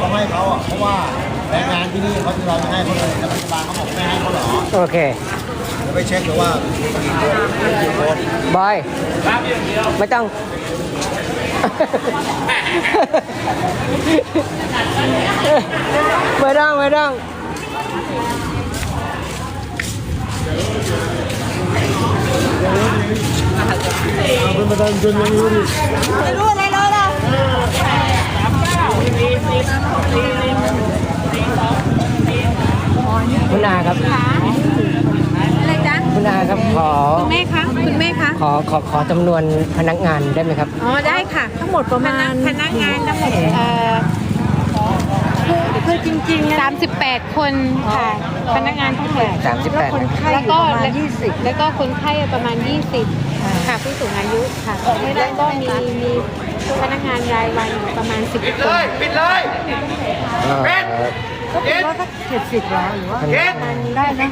เขาให้เขาอะเพราะว่าแรงงานที่นี่เขาที่เราจะให้เขาเลยแต่ปัจจุบันเขาบอกไม่ให้เขาหรอโอเคเดี๋ยวไปเช็คดูว่ากี่คนกี่คนบอยไม่ต้อง ไม่ต้องไม่ต้องไม่รู้อะไรเลยล่ะ คุณอาครับ อะไรจ๊ะคุณอาครับขอแม่คะคุณแม่คะขอขอขอจำนวนพนักงานได้ไหมครับ อ๋อได้ค่ะ ทั้งหมดประมาณพนักงานทั้งหมดเอ่อ คือจริงๆ38 คนค่ะ พนักงานทั้งหมด38นะแล้วก็แล้วก็คนไข้ประมาณ 20 ค่ะผู้สูงอายุค่ะแล้วก็มีมีพนักงานรายวันประมาณ 10 คนเอ่อก็เป็นว่าสักเจ็ดสิบล้านหรือว่ามันได้นะ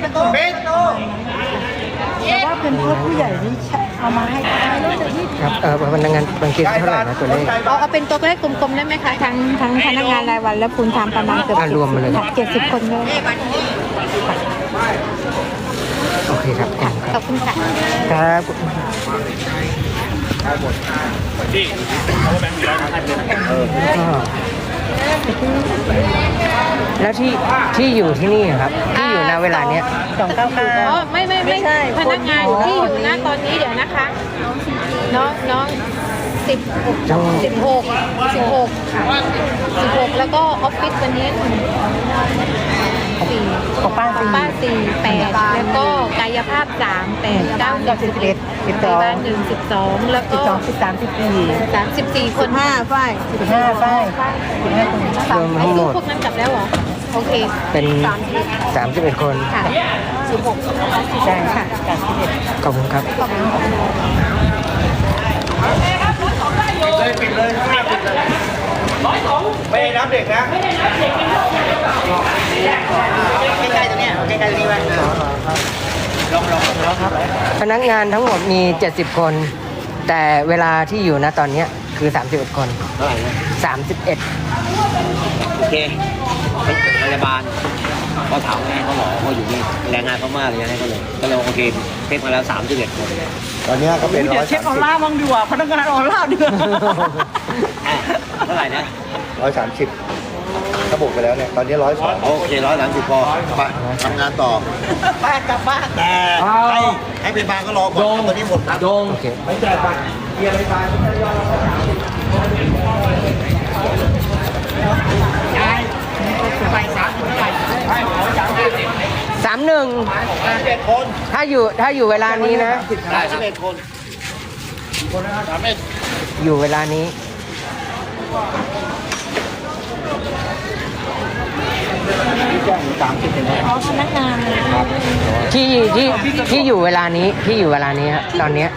แต่ว่าเป็นโพสต์ผู้ใหญ่นี่เอามาให้ได้แล้วแต่ที่ครับเออพนักงานบางทีเท่าไหร่นะตัวเลขเอาเอาเป็นตัวเลขกลมๆได้ไหมคะทั้งทั้งพนักงานรายวันและคุณทำประมาณเกือบอะรวมมาเลยเจ็ดสิบคนเลยโอเคครับขอบคุณค่ะครับแล้วที่ที่อยู่ที่นี่ครับ ที่อยู่ณเวลาเนี้ยสองเก้าเก้าอ๋อไม่ ไม่ไม่ไม่ใช่พนักงานคนที่อยู่นะตอนนี้เดี๋ยวนะคะ น้องน้องสิบหกน้องสิบหกสิบหกสิบหกแล้วก็ออฟฟิศวันนี้สี่ของป้าของป้าสี่แปดแล้วก็กายภาพสามแปดเก้าหนึ่งสิบเอ็ดสิบสองบ้านหนึ่งสิบสองแล้วสิก็บสองสิบสามสิบสี่สามสิบสี่คนห้าฝ้ายสิบห้าฝ้ายสิบห้าคนรวมไอ้ทั้งหมลูกดพวกนั้นกลับแล้วเหรอ โอเค เป็น31คนค่ะสิบห กใช่ค่ะจากสิบเอ็ดขอบคุณครับเลยปิดเลยข้างหน้าปิดเลยร้อยสองไม่ได้นับเด็กนะใกล้ๆตรงเนี้ยใกล้ๆตรงนี้ไว้ลองลองลองครับพนักงานทั้งหมดมี 70 คน แต่เวลาที่อยู่นะตอนเนี้ยคือ 31 คนเท่าไหร่นะ31 โอเคพยาบาล ก็ถามแม่เขาหรอว่าอยู่นี่แรงงานเขามากเลยให้เขาเลยก็เลยโอเคเช็คมาแล้ว31คนตอนนี้ก็เป็นเดี๋ยวเช็คออร่าบ้างดีกว่าพนักงานออร่าเดือดเท่าไหร่นะร้อยสามสิบถ้าบวกไปแล้วเนี่ย ตอนนี้ร้อยสองโอเคร้อยสามสิบพอไปทำงานต่อบ้านกลับบ้าน แต่ให้ให้พยาบาลก็รอก่อนตอนนี้หมดครับ โอเค ไม่จ่ายบัตรเกียร์พยาบาล สามหนึ่งสิบคนถ้าอยู่ถ้าอยู่เวลานี้นะได้สิบเอ็ดคนอยู่เวลานี้อ๋อพนักงานที่ที่ที่อยู่เวลานี้ที่อยู่เวลานี้ฮะตอนเนี้ย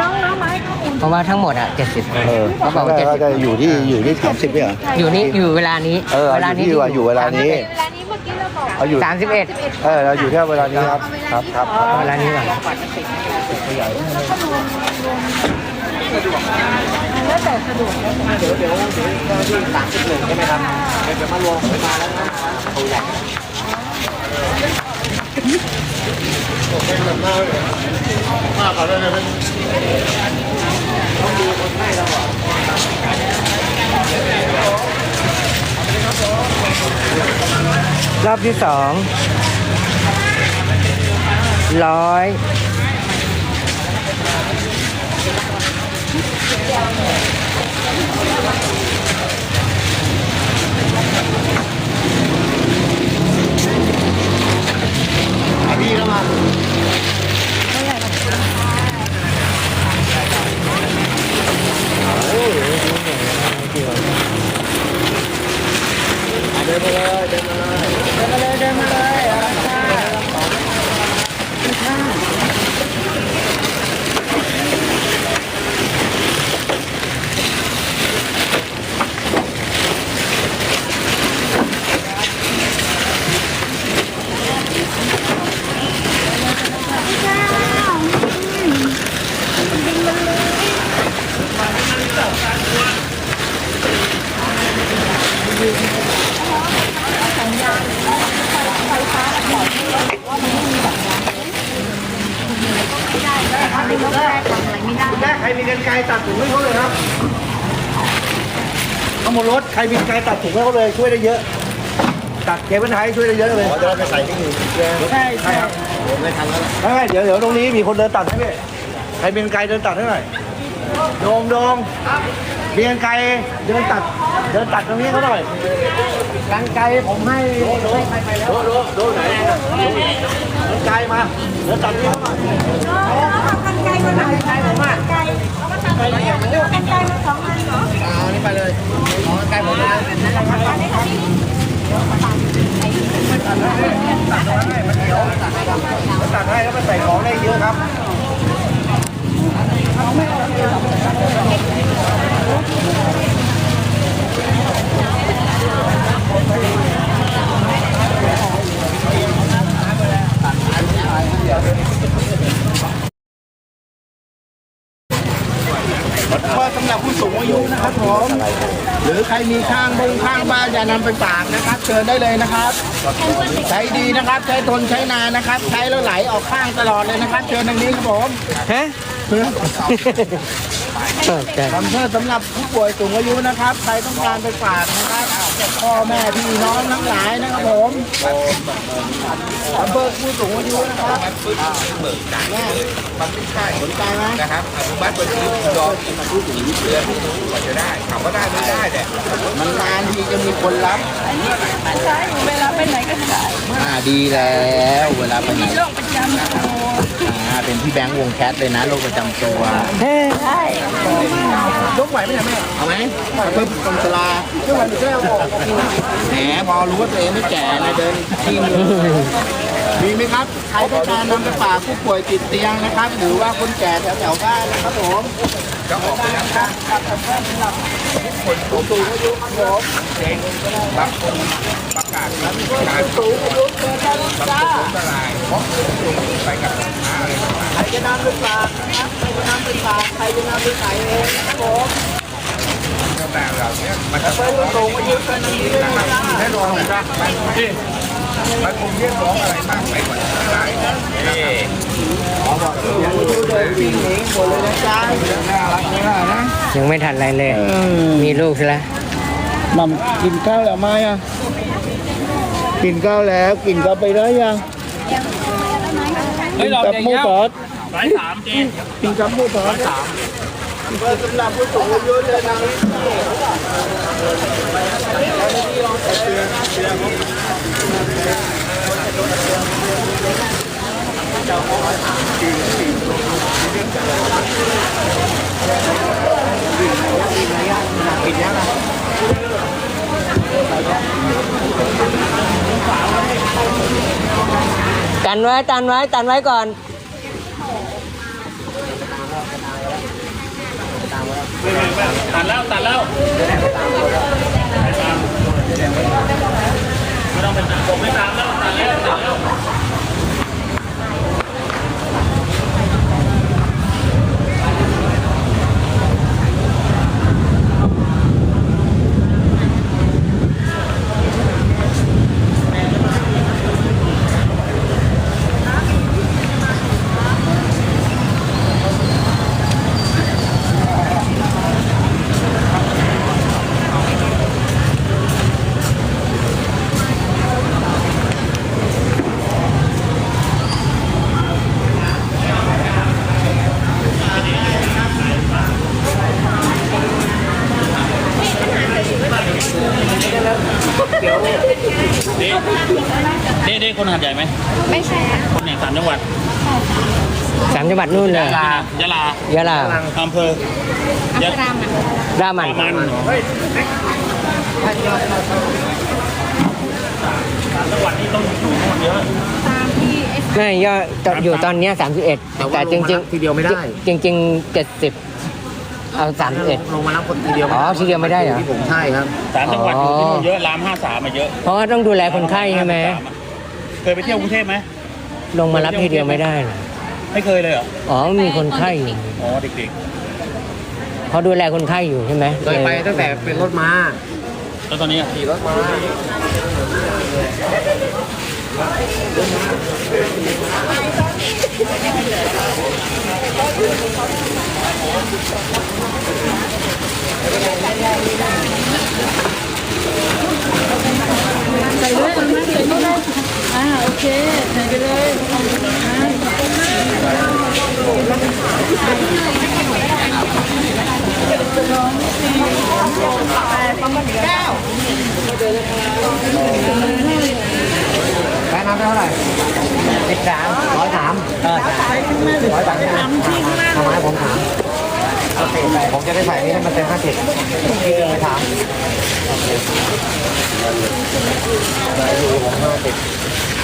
น้องน้องไม้ข้อมูลเพราะว่าทั้งหมดอะ70คนเออเขาบอกว่าก็จะอยู่ที่อยู่ที่สามสิบเนี่ยเหรอ70อยู่นี่อยู่เวลานี้เออเวลาอยู่นี้ที่ว่าอยู่เวลานี้ เวลานี้เมื่อกี้เราบอกเอาอยู่สามสิบเอ็ดเออเราอยู่แค่เวลานี้ครับครับครับเอาเวลานี้ก่อนแล้วแต่สะดวกสามสิบหนึ่งใช่ไหมครับเดี๋ยวมารวมมาแล้วนะตัวใหญ่เป็นแบบหน้าเลยมากกว่าเลยเป็นต้องดูคนไข้แล้วอะ รอบที่สองร้อยพี่เข้ามา เดินมาเลยเดินมาเลยเดินมาเลยเดินมาเลย แรกใครมีกันไกรตัดถุงให้เขาเลยครับเอาหมดรถใครมีกันไกรตัดถุงให้เขาเลยช่วยได้เยอะ ตัดเคเบิลไทยช่วยได้เยอะเลยจะไปใส่ที่อื่นใช่ใช่ครับผมไม่ทันแล้วไม่เดี๋ยวเดี๋ยวตรงนี้มีคนเดินตัดให้พี่ใครมีกันไกรเดินตัดให้หน่อย โดงโดงมีกันไกรเดินตัด เดินตัดตรงนี้เขาหน่อยกันไกรผมให้โดงไปแล้วโดงโดงไหนกันไกรมา เดินตัดนี่เขาหน่อยกันไกลมาหน่อยกันไกลผมอะไกลเอามาทำอะไรกันไกลมาสองอันเหรอเอาอันนี้ไปเลยเอากันไกรผมเลยตัดให้แล้วมาใส่ของได้เยอะครับ ก็สำหรับผู้สูงอายุนะครับผมหรือใครมีข้างบงข้างบ้านอย่านำไปฝากนะครับ เชิญได้เลยนะครับ ใช้ดีนะครับ ใช้ทนใช้นานนะครับ ใช้แล้วไหลออกข้างตลอดเลยนะครับ เชิญทางนี้ครับผมฮะ ใจทำเพื่อสำหรับผู้ป่วยสูงอายุนะครับ ใครต้องการไปฝากนะครับพ่อแม่พี่น้องทั้งหลายนะครับผมอำเภอผู้สูงอายุนะครับแม่สนใจไหมนะครับอนุมัติบัญชียอมมาผู้สูงอายุเดือนกว่าจะได้ถามว่าได้ไม่ได้เนี่ยมันนานทีจะมีคนรับใช่เวลาไปไหนก็ได้อ่าดีแล้ว เวลาไปไหนโรคประจำตัว อ่าเป็นพี่แบงค์วงแคทเลยนะโรคประจำตัวเฮ้ยยกไหวไหมเนี่ยแม่เอาไหมเพิ่มตรงสลาเมื่อวันแก้วบอกแหมพอรู้ว่าตัวเองไม่แก่เลยเดินทิ้ง มีไหมครับใครต้องการนำไปฝากผู้ป่วยติดเตียงนะครับ หรือว่าคนแก่แถวๆบ้านนะครับผมก็ออกไปแล้วครับผู้สูงอายุครับผมเจ๊งบางคนประกาศแล้วมีการสูงอายุเกินได้ลูกจ้าอันตรายเพราะลงไปกับสินค้าอะไรต่างใครจะนำไปฝากนะครับใครจะนำไปฝากใครจะนำไปขายเองนะครับผมๆต่างๆเหล่านี้มันจะเพื่อผู้สูงอายุเกินอายุด้วยนะจ้าให้รองนะครับ มันที่มันคงเรียกร้องอะไรมากไปกว่านี้ไม่ได้นี่เดินวิ่งหนีหมดเลยนะจ๊ะน่ารักมากนะยังไม่ทันอะไรเลย มีลูกซะแล้วมัมกินข้าวแล้วไหมอะ กินข้าวแล้ว กินข้าวไปได้ยังกินกับหมูทอดร้อยสามเจกินกับหมูทอดสามเพื่อสำหรับผู้สูงอายุเลยนะ กันไว้ตันไว้ตันไว้ก่อนตัดแล้วตัดแล้ว ผมไม่ตามแล้วตามแล้วนี่คนหัดใหญ่ไหม ไม่ใช่ค่ะ คนไหนสามจังหวัด สามจังหวัด นู่นเลยยะลายะลายะลาอำเภออัมพรามอะรามันประมันสามจังหวัดนี่ต้องอยู่ทั้งหมดเยอะตามที่เอสไม่ยอดอยู่ตอนเนี้สามสิบเอ็ดแต่จริงจริงๆทีเดียวไม่ได้จริงจริงเจ็ดสิบเอาสามสิบเอ็ดลงมารับคนทีเดียวอ๋อทีเดียวไม่ได้เหรอที่ผมใช่ครับสามจังหวัดอยู่ที่นู่นเยอะรามห้าสามมาเยอะ เพราะว่าต้องดูแลคนไข้ใช่ไหมเคยไปเที่ยวกรุงเทพไหมลงมารับทีเดียวไม่ได้เหรอ ไม่เคยเลยเหรอ อ๋อมีคนไข้อยู่อ๋อเด็กเขาดูแลคนไข้อยู่ใช่ไหมเคยไปตั้งแต่เป็นรถมาแล้วตอนนี้อะขี่รถม้าใส่ด้วยเอามาใส่ด้วยอ่าโอเคใส่ไปเลยอ่า cái năm đó này thịt rạm gói thảm gói bằng thảm không ai cũng thảm ผมจะได้ใส่นี้ให้มันเต็มห้าสิบที่เลยถามอยู่ผมห้าสิบ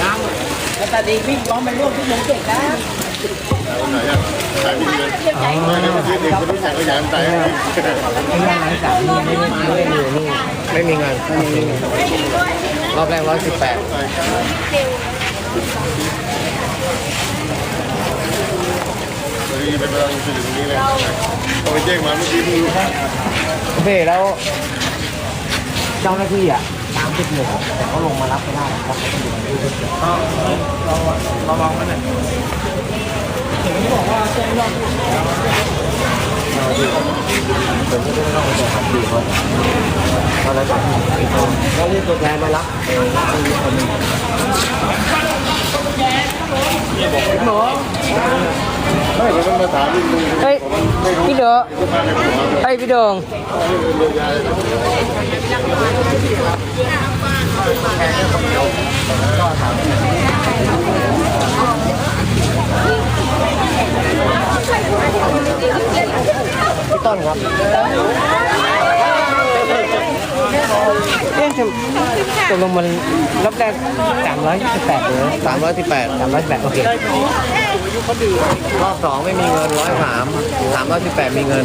น้ำแล้วตาดีวิ่งย้อมไปร่วมพี่หลงก่งนะคนไหนอะใส่ดีเลยเด็กคนที่ใส่ก็ย้ายไปไม่ได้ไหนสามไม่ได้ไม่ได้อยู่นี่ไม่มีงานไม่รอบแรกร้อยสิบแปดไปเราอยู่งนี้ไปแจ้งมาเมื่อกี้มึงรู้เคแล้วเจ้าหน้าที่อะ ที่เดียวแต่เขาลงมารับไม่ได้เพราะเขานอยู่ในที่เดียวก็เราเราลองกันหน่อยเห็นที่บอกว่าแจ้งยอดเราดูผมก็นด้ต้องไปสอบดีเขาตอนนั้นก็นก็เรียกตัวแทนมารับเออมีคน เฮ้ยพี่เดือเฮ้ยพี่เดืองพี่ต้นครับ เอ๊ะจะตกลงมันรอบแรกสามร้อยสิบแปดเลยสามร้อยสิบแปดสามร้อยแปดโอเครอบสองไม่มีเงินร้อยสามสามร้อยสิบแปดมีเงิน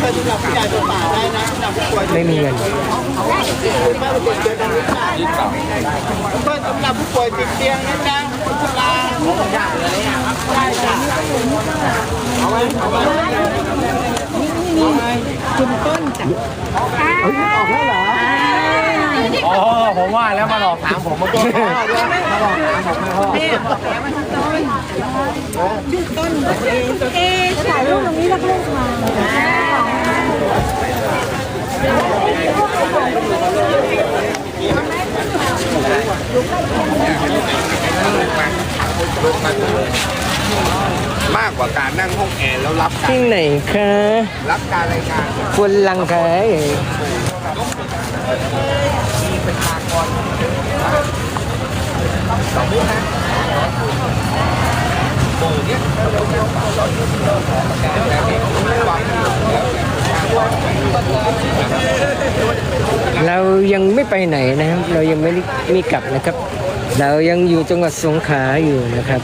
ไปดูกับพี่ยายตัวป่าได้นะ ไม่มีเงินก็สำหรับผู้ป่วยติดเตียงนะจ๊ะคนชราได้จ้ะเอาไว้ยอะนี่นี่นี่จุ่มต้นจ้ะออกแล้วเหรออ๋อผมว่าแล้วมาหลอกถามผมมาก่อนมาหลอกถามผมมาพอแล้วมันต้นชื่ต้นเองถ่ายรูปตรงนี้แล้วก็เล่มา มากกว่าการนั่งห้องแอร์แล้วรับที่ไหนคะรับการรายงานฝรั่งคะมีประชากรสองนะโบเนี่ยเราเที่ยวเราเที่ยวเราเที่ยวเราเที่ยวเราเที่ยว เรายังไม่ไปไหนนะครับ เรายังไม่ไม่กลับนะครับ เรายังอยู่จังหวัดสงขลาอยู่นะครับ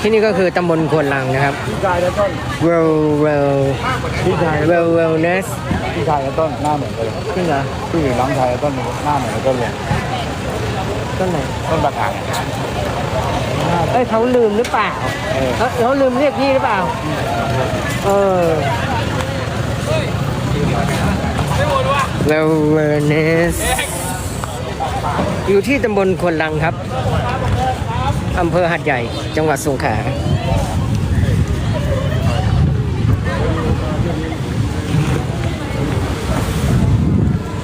ที่นี่ก็คือตำบลควนลังนะครับเวลเวลเวลเวลเนสพี่ชายต้นหน้าเหมือนกันเลยขึ้นนะพี่หญิงน้องชายต้นหน้าเหมือนกันเลยต้นไหนต้นประกางเอ้ยเขาลืมหรือเปล่าเขาลืมเรียกพี่หรือเปล่า เออ เลเวเนส อยู่ที่ตำบลควนลังครับ อำเภอหัดใหญ่ จังหวัดสงขลา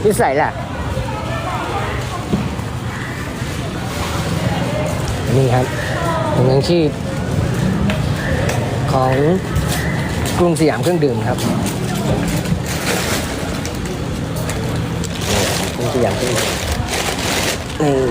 พี่ใส่ล่ะ นี่ครับถุงยังชีพของกรุงสยามเครื่องดื่มครับ ขยันขึ้นเออ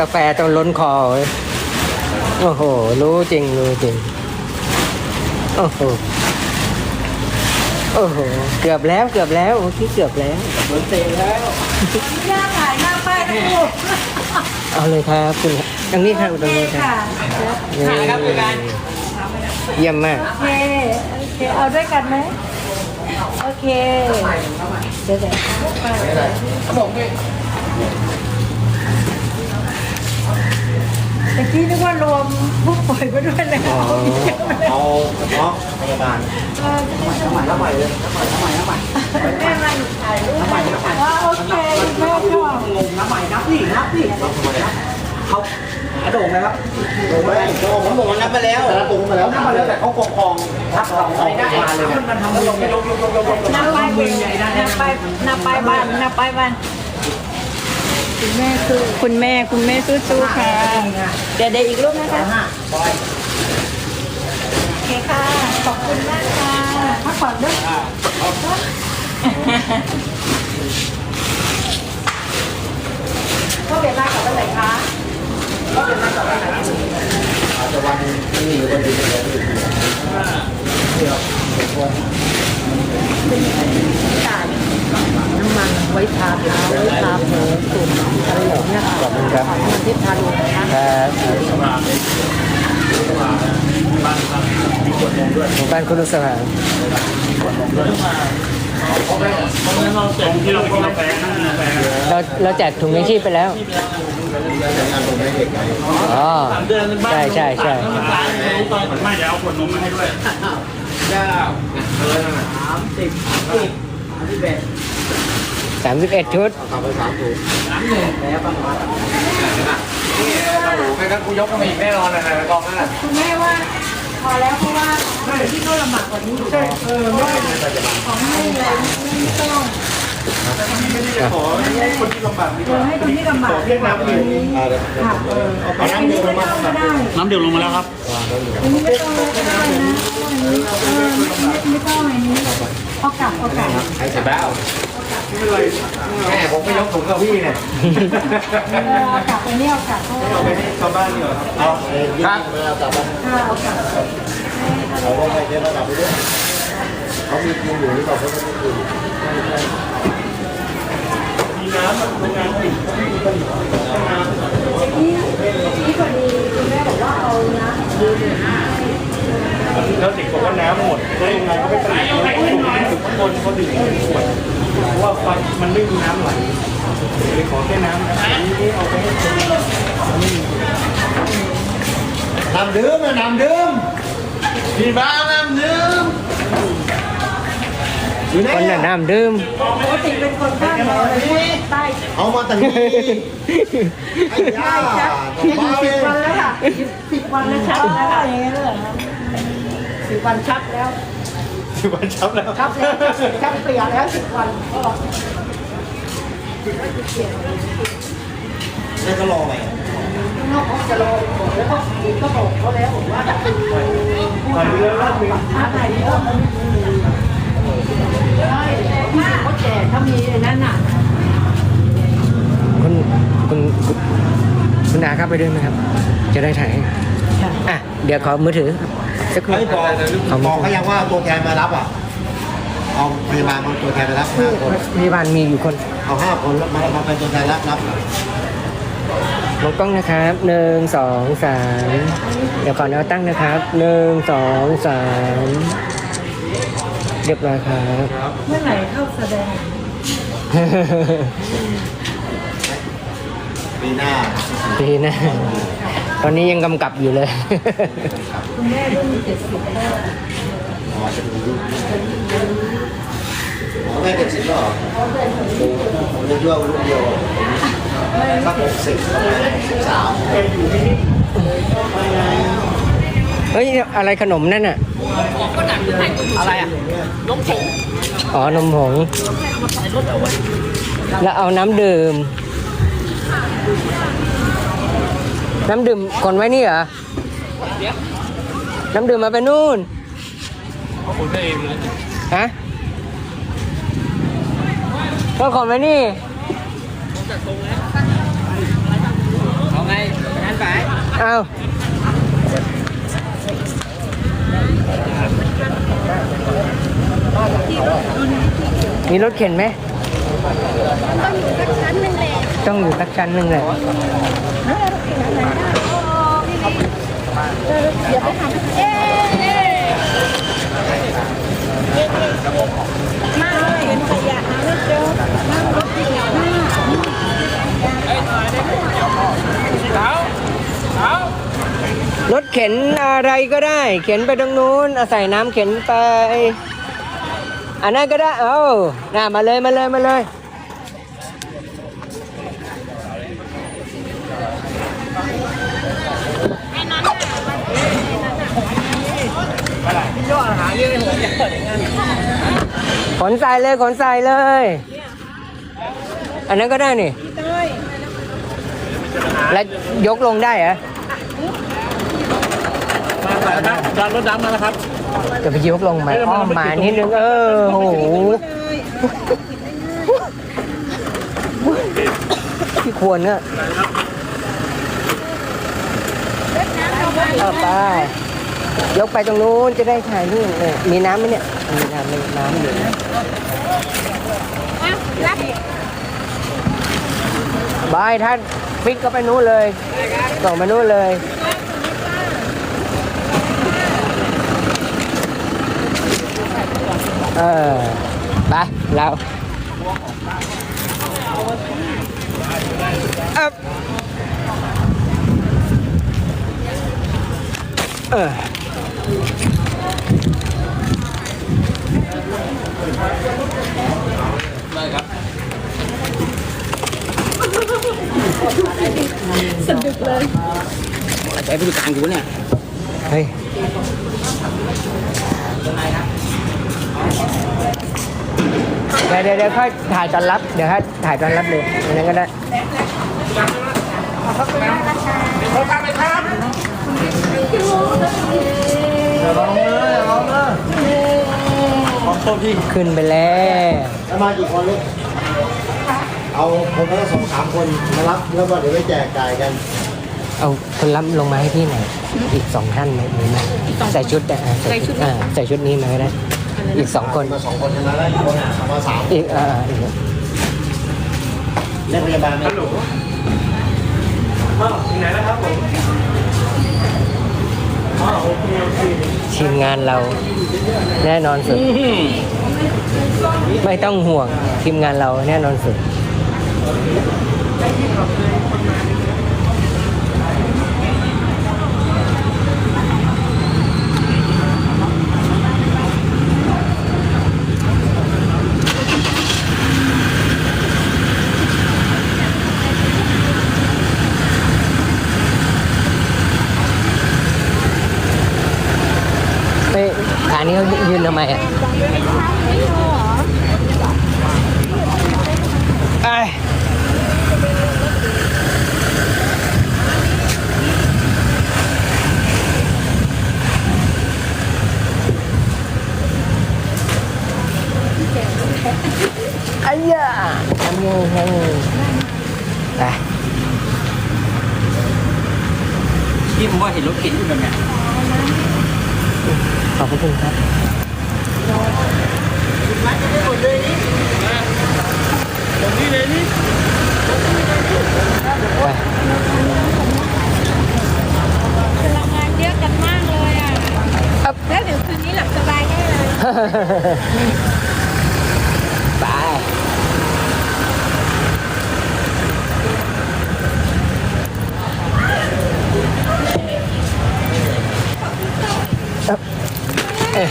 กาแฟจนล้นคอเว้ยโอ้โห รู้จริง รู้จริง โอ้โห โอ้โห เกือบแล้ว เกือบแล้วเมื่อกี้เกือบแล้วหน้าขายหน้าป้ายทั้งหมดเอาเลยครับคุณตรงนี้ครับตรงนี้ครับค่ะนี่เยี่ยมมาก โอเคโอเค เอาด้วยกันไหมโอเค เดี๋ยวเดี๋ย ตะกี้นึกว่ารวมผู้ป่วยมาด้วยแล้วเอาเฉพาะพยาบาลเออจะได้สมัยแล้วใหม่เลยแล้วใหม่แล้วใหม่แล้วใหม่แม่มันถ่ายรูปให้ว่าโอเคแม่ชอบงงน้ำใหม่นับดินับดิเขาโด่งนะครับโด่งไปโด่งผมบอกว่านับไปแล้วโด่งมาแล้วนับมาแล้วแต่เขากองกองทับเราออกมาเลยมันทำลงลงลงลงลงลงนับไปนับไปนับไปบ้านนับไปบ้าน คุณแม่คือคุณแม่คุณแม่สู้ๆค่ะเดี๋ยวเดี๋ยวอีกรูปนะคะโอเคค่ะขอบคุณมากค่ะพักผ่อนด้วยก็เปลี่ยนมากับอะไรคะก็เปลี่ยนมากับอะไรจะวันนี้หรือวันดีเลย น้ำมันไว้ทาเท้าไว้ทาผลตุ่มอะไรอย่างเงี้ยค่ะขอบคุณครับ มันที่ทาดูนะคะ ครับหมู่บ้านคุณลุสภางที่เรากินกาแฟนั่งกินกาแฟเราเราแจกถุงยังชีพไปแล้วอ๋อใช่ใช่ใช่ไม่เดี๋ยวเอาขวดนมมาให้ด้วยสามสิบเอ็ด ชุดไม่งั้นกูยกมาอีกแน่นอนเลยนะกองนั่นแหละคุณแม่ว่าพอแล้วเพราะว่าที่เขาลำบากกว่านี้ใช่เออไม่ของให้อะไรไม่ต้องขอให้คนที่ลำบากดีกเออว่าให้คนที่ลำบากเรียกน้ำหนึ่งค่ะเออเอาน้ำเดือดมาก็ได้น้ำเดือดลงมาแล้วครับอันนี้ไม่ต้องก็ได้นะอันนี้เออไม่ไม่ต้องอันนี้เอากลับเอากลับใครเสร็จแล้ว แม่ผมไม่ยกถุงกับพี่เนี่ยเออเอากลับอันนี้เอากลับเพราะว่าเอาไปให้ชาวบ้านดีกว่าครับครับเอากลับมาค่ะเอากลับเอาไปเดี๋ยวเรากลับไปด้วยเขามีกินอยู่หรือเปล่าเขาไม่มีกินที่ที่พอดีคุณแม่บอกว่าเอาน้ำดื่มแล้วเด็กบอกว่าน้ำหมดได้ยังไงก็ไม่เป็นไรต้องให้หน่อยข้างบนเขาดื่มเป็นขวด เพราะว่าไฟมันไม่มีน้ำไหลเลยขอแค่น้ำนะนี่เอาไปให้คนน้ำดื่มนะน้ำดื่มพี่บ้าน้ำดื่มอยู่ไหนคนน่ะน้ำดื่มปกติเป็นคนข้างเหนือเลยใต้เอามาตั้งนี้ไอ้ย่าใช่บ้าสิเลบยวันแล้วค่ะสิบวันแล้วชักแล้วค่ะอย่างนี้เลยเหรอคะสิบวันชักแล้ว สิบวันชับแล้วชักแล้วชักเปลี่ยนแล้วสิบวันก็แล้วก็รอไปนอกจะรอบอกแล้วก็ก็บอกเขาแล้วบอกว่าจะเป็นผู้หาอะไรเยอะพี่เขาแจกถ้ามีนั่นน่ะคุณคุณคุณคุณอาครับไปด้วยไหมครับ จะได้ถ่ายให้อะเดี๋ยวขอมือถือครับ สักครู่ เฮ้ยบอกขอมืบออกถืเขาอยังว่าตัวแทนมารับอะ เอาพยาบาลมาตัวแทนมารับห้าคน พยาบาลมีอยู่คนเอาห้าคนแล้วมามาเป็นตัวแทนรับรับมองกล้องนะครับหนึ่งสองสามเดี๋ยวขอแนวตั้งนะครับหนึ่งสองสามเรียบร้อยครับ เมื่อไหร่เข้าแสดงปีหน้า ดีนะ ตอนนี้ยังกำกับอยู่เลย คุณแม่รุ่นเจ็ดสิบแล้วอ๋อจะดูรูปอ๋อแม่เด็กสิบเหรอผมจะช่วยรูปเดียวสักหกสิบสามเฮ้ย อะไรขนมนั่นอะ อะไรอะอ๋อ นมผง แล้วเอาน้ำดื่ม น้ำดื่มคนไว้นี่เหรอ น้ำดื่มมาไปนู่นฮะก็คนไว้นี่เอามีรถเข็นไหมต้องอยู่สักชั้นหนึ่งเลย เดี๋ยวไปทำเย้เย้มาเลยเป็นขยะนะลูกเจ้อนั่งรถเกี่ยวหน้าเอ้ยายได้อสีาวรถเข็นอะไรก็ได้ เข็นไปตรงนู้นใส่น้ำเข็นไปอันนั้นก็ได้ เอ้าน่ามาเลยมาเลยมาเลย ขนใส่เลยขนใส่เลย อันนั้นก็ได้นี่แล้วยกลงได้เหรอจานรถดำมาแล้วครับจะไปยกลงมาอ้อมมานิดนึงเออโอ้โหพี่ควรเนี่ยเอาไป ยกไปตรงนู้นจะได้ถ่ายรูปเนี่ยมีน้ำไหมเนี่ย มีน้ำมีน้ำอยู่นะบายท่านฟิกก็ไปนู้นเลยส่งไปนู้นเลยเออไปเราอัพเออ ใช้บริการกูเนี่ยเฮ้ยเดี๋ยวเดี๋ยวเดี๋ยวค่อยถ่ายตอนรับ เดี๋ยวให้ถ่ายตอนรับเลยอย่างนั้นก็ได้ขึ้น ไปแล้วแล้วมากี่คนลูกเอาคนละสองสามคนมารับแล้วก็เดี๋ยวไปแจกจ่ายกันเอาคนรับลงมาให้พี่หน่อยอีกสองท่านไหมมีไหมใส่ชุดอะใส่ชุดอ่าใส่ชุดนี้มาก็ได้อีกสองคนมาสองคนชนะแล้วอีกคนอะมาสามอีกอ่าอีกเรียกพยาบาลไหมอ้าวถึงไหนแล้วครับผม ทีมงานเราแน่นอนสุด ไม่ต้องห่วงทีมงานเราแน่นอนสุด ไม่ขานี้เขายืน ทำไมอะไอ้ไอ้ยาทำยังไงไปที่ผมว่าเห็นรถเข็นอยู่แบบเนี้ยขอบพระคุณครับ แล้วเดี๋ยวคืนนี้หลับสบายแน่เลยไปเอ๊ะเอ๊ะ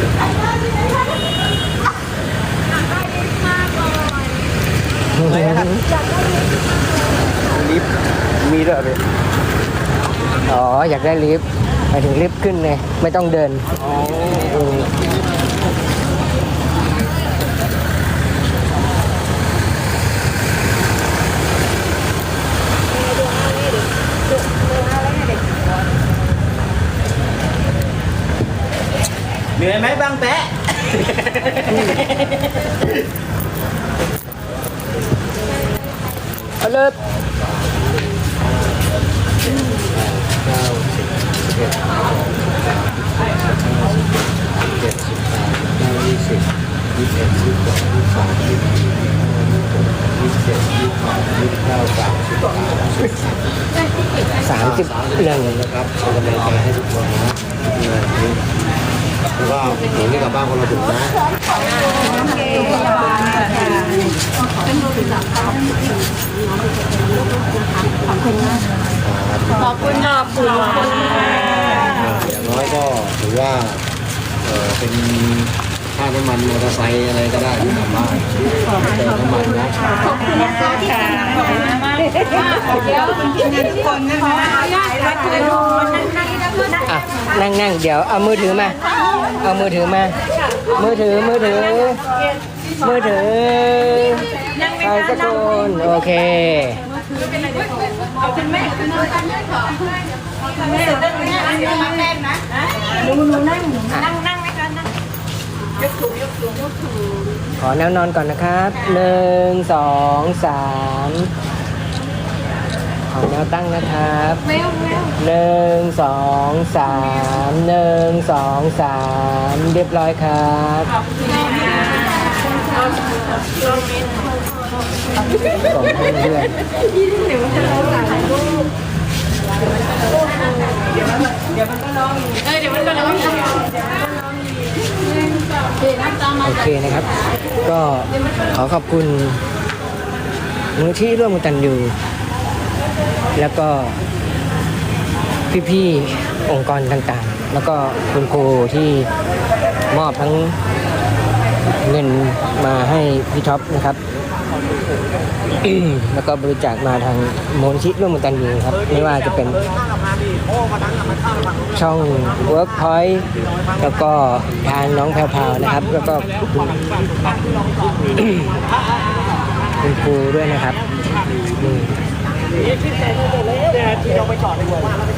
ลิฟต์มีด้วยเหรออ๋อ อยากได้ลิฟต์หมายถึงลิฟต์ขึ้นไงไม่ต้องเดิน อ๋อ ยไหมบางแปะ เอาเลย สามสิบหนึ่ง นะครับเป็นกำลังใจให้ทุกคนนะแล้วก็หนีกลับบ้านคนละถุงนะ ขอบคุณขอบคุณ อย่างน้อยก็ถือว่าเออเป็นค่าน้ำมันมอเตอร์ไซค์อะไรก็ได้ที่กลับบ้านเติมน้ำมันนะขอบคุณนะคะที่ทำขอบคุณมากเดี๋ยวคุณกินกันทุกคนนะคะวัดเธอดูปนั่งนั่งนั่งนั่งอะนั่งนั่งเดี๋ยวเอามือถือมา เอามือถือมา มือถือมือถือ มือถือใครสักคนโอเคห นูหนูนั่งนั่งนั่งไหมคะนั่งยกสูงยกสูงขอแนวนอนก่อนนะครับหนึ่งสองสามขอแนวตั้งนะครับหนึ่งสองสามหนึ่งสองสามเรียบร้อยครับส่งให้เพื่อน โอ เคนะครับ ก็ขอขอบคุณมูลที่ร่วมกันตันอยู่ แล้วก็พี่ๆองค์กรต่างๆ แล้วก็คุณครูที่มอบทั้งเงินมาให้พี่ท็อปนะครับ แล้วก็บริจาคมาทางมูลที่ร่วมกันอยู่ครับ ไม่ว่าจะเป็นช่อง Workpoint แล้วก็ ทางน้องแพรวๆนะครับ แล้วก็คุณคุณครูด้วยนะครับ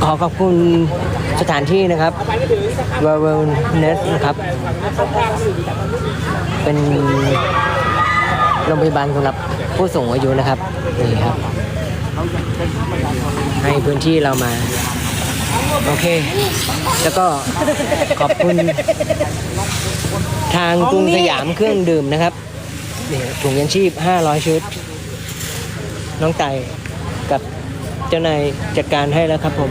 ขอขอบคุณสถานที่นะครับ w e l l n e s s นะครับ เป็นโรงพยาบาลสำหรับผู้สูงอายุนะครับนี่ครับ ให้พื้นที่เรามา โอเค แล้วก็ขอบคุณทางกรุงสยามเครื่องดื่มนะครับนี่ถุงยังชีพ 500 ชุด น้องไต่กับเจ้านายจัดการให้แล้วครับผม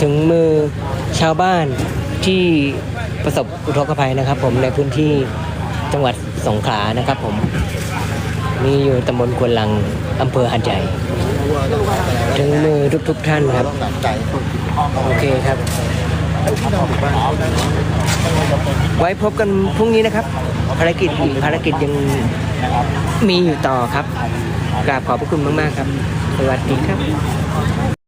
ถึงมือชาวบ้านที่ประสบอุทกภัยนะครับ ผมในพื้นที่จังหวัดสงขลานะครับผม มีอยู่ตำบลควนลังอำเภอหัดใหญ่ ถึงมือทุกๆท่านครับ โอเคครับ ไว้พบกันพรุ่งนี้นะครับ ภารกิจอีกภารกิจยังมีอยู่ต่อครับกราบขอบพระคุณมาก ๆ ครับ สวัสดีครับ